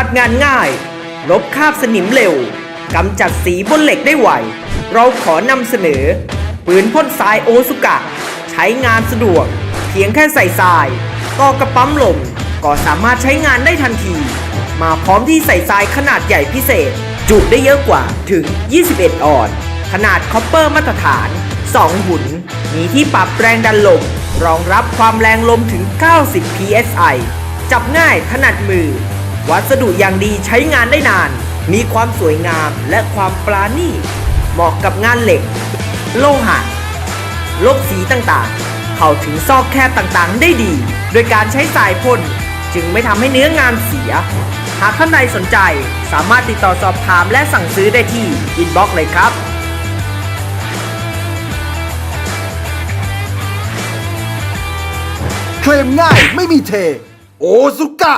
ขัดงานง่าย ลบคราบสนิมเร็วกำจัดสีบนเหล็กได้ไว เราขอนำเสนอ ปืนพ่นทรายโอซุกะ ใช้งานสะดวก เพียงแค่ใส่ทรายก็กระปั๊มลม ก็สามารถใช้งานได้ทันที มาพร้อมที่ใส่ทรายขนาดใหญ่พิเศษ จุได้เยอะกว่าถึง 21 ออน ขนาดคอปเปอร์มาตรฐาน 2 หุ่น มีที่ปรับแรงดันลม รองรับความแรงลมถึง 90 psi จับง่ายถนัดมือ วัสดุอย่างดีใช้งานได้นาน มีความสวยงามและความปราณีตเหมาะกับงานเหล็ก โลหะลบสีต่างๆ เข้าถึงซอกแคบต่างๆ ได้ดี โดยการใช้สายพ่นจึงไม่ทำให้เนื้องานเสีย หากท่านใดสนใจสามารถติดต่อสอบถามและสั่งซื้อได้ที่อินบ็อกซ์เลยครับเคลมง่ายไม่มีเท โอซุกะ